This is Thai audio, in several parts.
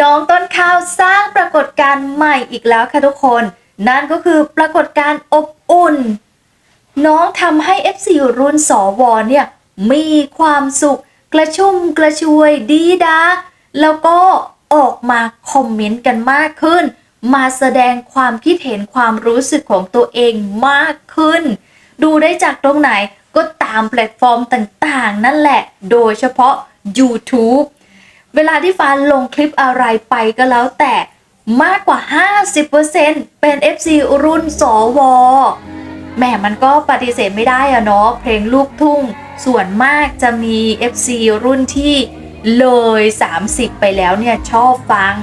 น้องต้นข้าวสร้างปรากฏการณ์ใหม่อีกแล้วค่ะทุกคน นั่นก็คือปรากฏการณ์อบอุ่น น้องทำให้ FC รุ่นสวเนี่ยมีความสุข กระชุ่มกระชวยดีดาแล้วก็ออกมาคอมเมนต์กันมากขึ้น มาแสดงความคิดเห็นความรู้สึกของตัวเองมากขึ้น ดูได้จากตรงไหนก็ตามแพลตฟอร์มต่างๆ นั่นแหละ โดยเฉพาะ YouTube เวลาที่ฟ้าลงคลิปอะไรไปก็แล้วแต่มากกว่า 50%เป็น FC รุ่นสวแหมมันก็ปฏิเสธไม่ได้อะเนาะเพลงลูกทุ่ง ส่วนมากจะมี FC รุ่นที่เลย 30 ไปแล้วเนี่ยชอบฟัง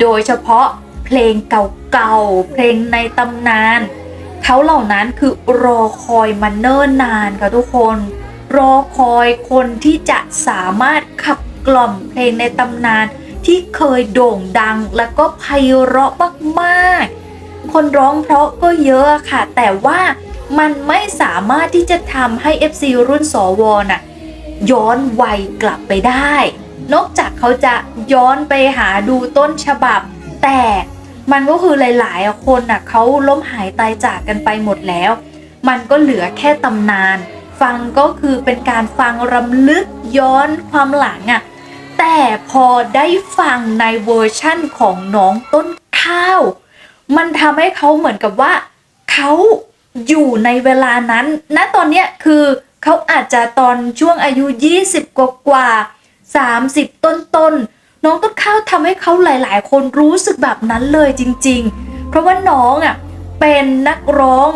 โดยเฉพาะเพลงเก่าๆ เพลงในตำนาน เขาเหล่านั้นคือรอคอยมาเนิ่นนานค่ะทุกคน รอคอยคนที่จะสามารถขับ กล่อมเพลงในตำนานที่เคยโด่งดังแล้วก็ไพเราะมากๆ คนร้องเพราะก็เยอะค่ะ แต่ว่ามันไม่สามารถที่จะทำให้ FC รุ่นสวน่ะย้อนวัยกลับไปได้ นอกจากเขาจะย้อนไปหาดูต้นฉบับ แต่มันก็คือหลาย ๆ คนน่ะเขาล้มหายตายจากกันไปหมดแล้ว มันก็เหลือแค่ตำนาน ฟังก็คือเป็นการฟังรำลึกย้อนความหลังอะ่ะ แต่พอได้ฟังในเวอร์ชั่นของน้องต้นข้าว มันทำให้เขาเหมือนกับว่าเขาอยู่ในเวลานั้นณตอนเนี้ยคือเขาอาจจะตอนช่วงอายุ 20 กว่ากว่า30 ต้นต้นๆน้องต้นข้าวทำให้เขาหลาย ๆ คนรู้สึกแบบนั้นเลยจริง ๆ เพราะว่าน้องอะเป็นนักร้อง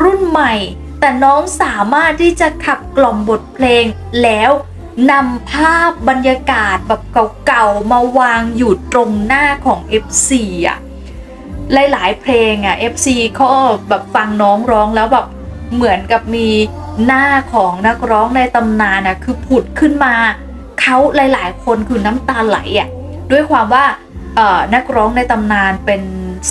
รุ่นใหม่ แต่น้องสามารถที่จะขับกล่อมบทเพลงแล้ว นำภาพบรรยากาศแบบเก่าๆ มาวางอยู่ตรงหน้าของ FC อะ หลายๆเพลงอะ FC เขาแบบฟังน้องร้องแล้วแบบเหมือนกับมีหน้าของนักร้องในตำนานอะคือผุดขึ้นมาเขาหลายๆ คนคือน้ำตาไหลอะด้วยความว่าเอ่อนักร้องในตำนานเป็น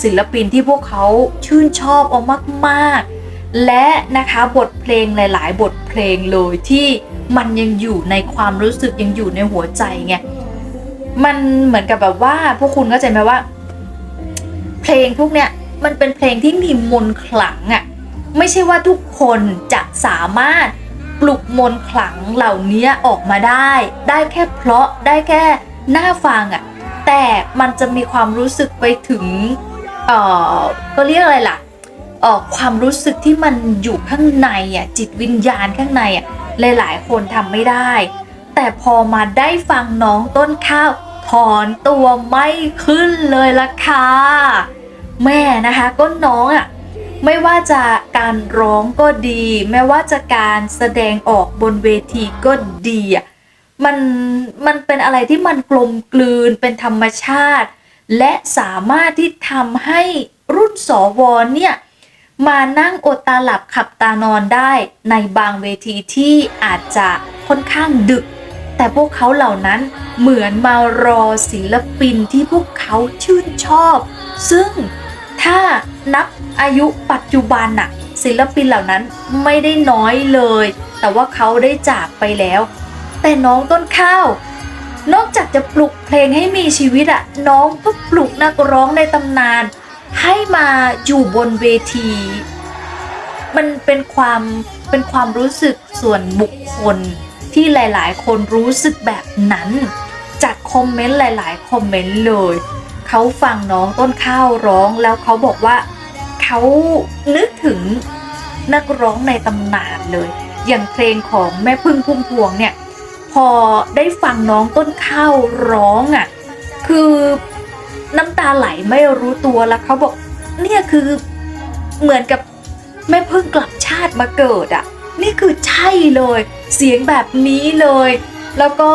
ศิลปินที่พวกเขาชื่นชอบเอามาก ๆ และนะคะบทเพลงหลาย ๆ บทเพลงเลยที่ มันยังอยู่ในความรู้สึกยังอยู่ในหัวใจไงมันเหมือนกับแบบว่าพวกคุณเข้าใจไหมว่า เพลงพวกเนี้ยมันเป็นเพลงที่มีมนต์ขลังอะ่ะไม่ใช่ว่าทุกคนจะสามารถปลุกมนต์ขลังเหล่านี้ออกมาได้ ได้แค่เพราะได้แค่หน้าฟังอะ่ะแต่มันจะมีความรู้สึกไปถึงเอ่อก็เรียกอะไรล่ะเอ่อความรู้สึกที่มันอยู่ข้างในอะจิตวิญญาณข้างในอะ หลายๆ คนทำไม่ได้ แต่พอมาได้ฟังน้องต้นข้าวถอนตัวไม่ขึ้นเลยล่ะค่ะ แม่นะคะก็น้องอะ่ะไม่ว่าจะการร้องก็ดี ไม่ว่าจะการแสดงออกบนเวทีก็ดีอะมันมันเป็นอะไรที่มันกลมกลืนเป็นธรรมชาติ และสามารถที่ทำให้รุ่นสวเนี่ย มานั่งอดตาหลับขับตานอนได้ในบางเวทีที่อาจจะค่อนข้างดึก แต่พวกเขาเหล่านั้นเหมือนมารอศิลปินที่พวกเขาชื่นชอบ ซึ่งถ้านับอายุปัจจุบันน่ะศิลปินเหล่านั้นไม่ได้น้อยเลย แต่ว่าเขาได้จากไปแล้ว แต่น้องต้นข้าว นอกจากจะปลุกเพลงให้มีชีวิตอะน้องก็ปลุกนักร้องในตำนาน ให้มาอยู่บนเวที มันเป็นความเป็นความรู้สึกส่วนบุคคลที่หลายๆ คนรู้สึกแบบนั้น จากคอมเมนต์หลาย ๆ คอมเมนต์เลยเขาฟังน้องต้นข้าวร้องแล้วเขาบอกว่าเขานึกถึงนักร้องในตำนานเลย อย่างเพลงของแม่พึ่งพุ่มพวงเนี่ย พอได้ฟังน้องต้นข้าวร้องอะ่ะ คือ น้ำตาไหลไม่รู้ตัวแล้วเขาบอก เนี่ยคือเหมือนกับแม่พึ่งกลับชาติมาเกิดอะ่ะ นี่คือใช่เลย เสียงแบบนี้เลย แล้วก็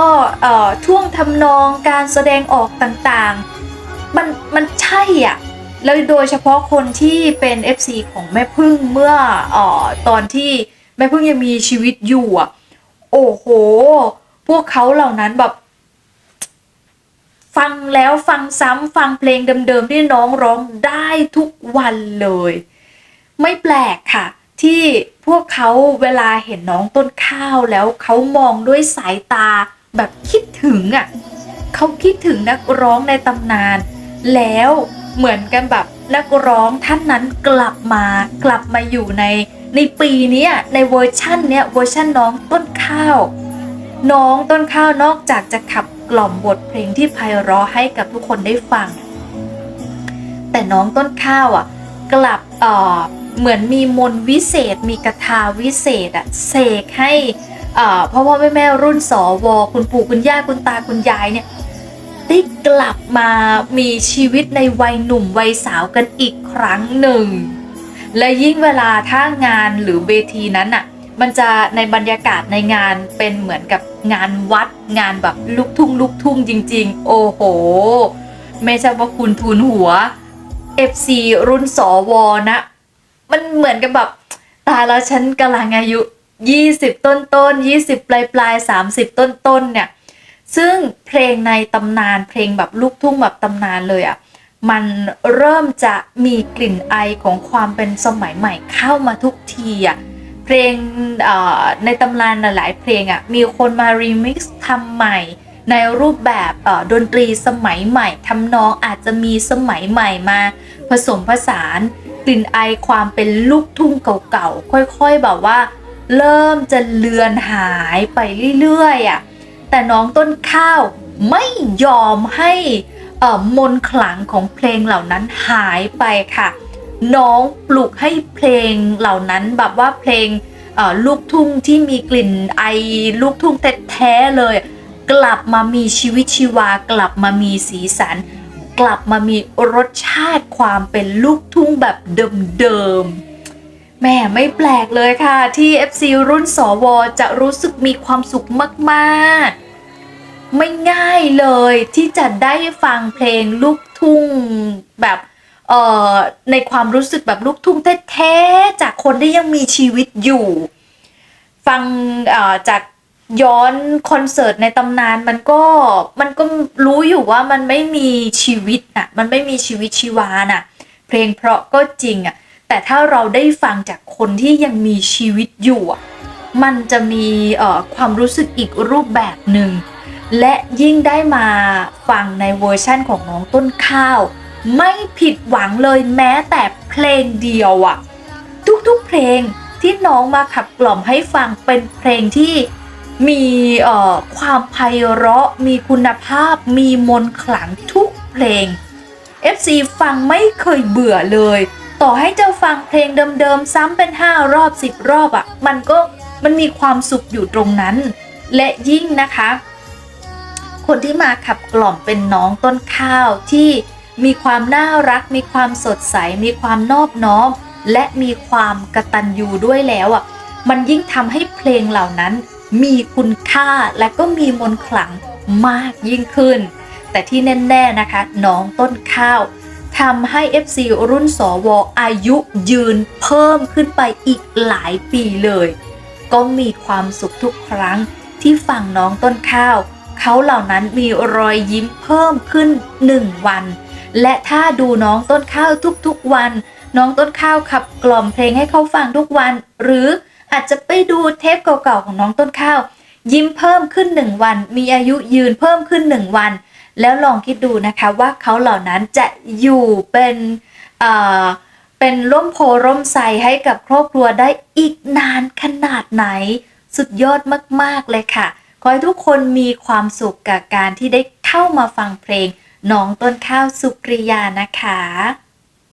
ท่วงทำนองการแสดงออกต่างๆ มันมันใช่อะแล้วโดยเฉพาะคนที่เป็น FC ของแม่พึ่งเมื่อออตอนที่แม่พึ่งยังมีชีวิตอยู่อะ โอ้โห พวกเขาเหล่านั้นแบบ ฟังแล้วฟังซ้ำฟังเพลงเดิมๆที่น้องร้องได้ทุกวันเลย ไม่แปลกค่ะ ที่พวกเขาเวลาเห็นน้องต้นข้าวแล้วเขามองด้วยสายตาแบบคิดถึงอะเขาคิดถึงนักร้องในตำนาน แล้วเหมือนกันแบบนักร้องท่านนั้นกลับมากลับมาอยู่ในในปีนี้ในเวอร์ชั่นเนี้ยเวอร์ชั่นน้องต้นข้าว น้องต้นข้าวนอกจากจะขับ กล่อมบทเพลงที่ไพเราะให้กับทุกคนได้ฟัง แต่น้องต้นข้าวอะ กลับเอ่อเหมือนมีมนวิเศษ มีกระทาวิเศษอะเสกให้อ่อพ่อพ่อแม่แม่รุ่นสวคุณปู่คุณย่าคุณตาคุณยายเนี่ยได้กลับมามีชีวิตในวัยหนุ่มวัยสาวกันอีกครั้งหนึ่ง และยิ่งเวลาถ้างานหรือเวทีนั้นอะ มันจะในบรรยากาศในงานเป็นเหมือนกับงานวัดงานแบบลูกทุ่งลูกทุ่งจริง ๆ โอ้โห ไม่ใช่ว่าคุณทุนหัว FC รุ่นสอวอนะ มันเหมือนกับแบบตายแล้วฉันกำลังอายุ 20 ต้นต้นๆ20 ปลายปลายๆ30 ต้นต้นๆเนี่ย ซึ่งเพลงในตำนานเพลงแบบลูกทุ่งแบบตำนานเลยอะ่ะมันเริ่มจะมีกลิ่นไอของความเป็นสมัยใหม่เข้ามาทุกทีอะ เพลงในตำนานหลายๆเพลงอะ่ะมีคนมารีมิกซ์ทำใหม่ ในรูปแบบดนตรีสมัยใหม่ทำนองอาจจะมีสมัยใหม่มา ผสมผสานกลิ่นไอความเป็นลูกทุ่งเก่าๆ ค่อยๆแบบว่า เริ่มจะเลือนหายไปเรื่อยๆอะแต่น้องต้นข้าวไม่ยอมให้มนต์ขลังของเพลงเหล่านั้นหายไปค่ะ น้องปลุกให้เพลงเหล่านั้นแบบว่าเพลงลูกทุ่งที่มีกลิ่นไอลูกทุ่งแท้ๆเลย กลับมามีชีวิตชีวา กลับมามีสีสัน กลับมามีรสชาติความเป็นลูกทุ่งแบบเดิมๆแม่ไม่แปลกเลยค่ะ ที่ FC รุ่นสวจะรู้สึกมีความสุขมากๆ ไม่ง่ายเลยที่จะได้ฟังเพลงลูกทุ่งแบบ ในความรู้สึกแบบลูกทุ่งแท้ๆจากคนที่ยังมีชีวิตอยู่ ฟังจากย้อนคอนเสิร์ตในตำนานมันก็มันก็รู้อยู่ว่ามันไม่มีชีวิตน่ะมันไม่มีชีวิตชีวาน่ะ เพลงเพราะก็จริงอะแต่ถ้าเราได้ฟังจากคนที่ยังมีชีวิตอยู่อะมันจะมีความรู้สึกอีกรูปแบบหนึ่งและยิ่งได้มาฟังในเวอร์ชั่นของน้องต้นข้าว ไม่ผิดหวังเลยแม้แต่เพลงเดียวอะทุกๆเพลงที่น้องมาขับกล่อมให้ฟังเป็นเพลงที่มีเอ่อความไพเราะ มีคุณภาพ มีมนขลังทุกเพลง FC ฟังไม่เคยเบื่อเลย ต่อให้จะฟังเพลงเดิมๆ ซ้ำเป็น 5 รอบ 10 รอบอะ่ะ มันก็มันมีความสุขอยู่ตรงนั้น และยิ่งนะคะ คนที่มาขับกล่อมเป็นน้องต้นข้าวที่ มีความน่ารัก มีความสดใส มีความนอบน้อม และมีความกระตัญญูด้วยแล้วอะมันยิ่งทำให้เพลงเหล่านั้น มีคุณค่าและก็มีมนต์ขลังมากยิ่งขึ้น แต่ที่แน่ ๆนะคะ น้องต้นข้าวทำให้ FC รุ่นสวอายุยืนเพิ่มขึ้นไปอีกหลายปีเลย ก็มีความสุขทุกครั้งที่ฟังน้องต้นข้าว เขาเหล่านั้นมีรอยยิ้มเพิ่มขึ้น 1 วัน และถ้าดูน้องต้นข้าวทุกๆวัน น้องต้นข้าวขับกล่อมเพลงให้เขาฟังทุกวัน หรืออาจจะไปดูเทปเก่าๆของน้องต้นข้าว ยิ้มเพิ่มขึ้น1วัน มีอายุยืนเพิ่มขึ้น1วัน แล้วลองคิดดูนะคะว่าเขาเหล่านั้นจะอยู่เป็นเอ่อเป็นร่มโพร่มไทรให้กับครอบครัวได้อีกนานขนาดไหน สุดยอดมากๆเลยค่ะ ขอให้ทุกคนมีความสุขกับการที่ได้เข้ามาฟังเพลง น้องต้นข้าวสุปริยานะคะ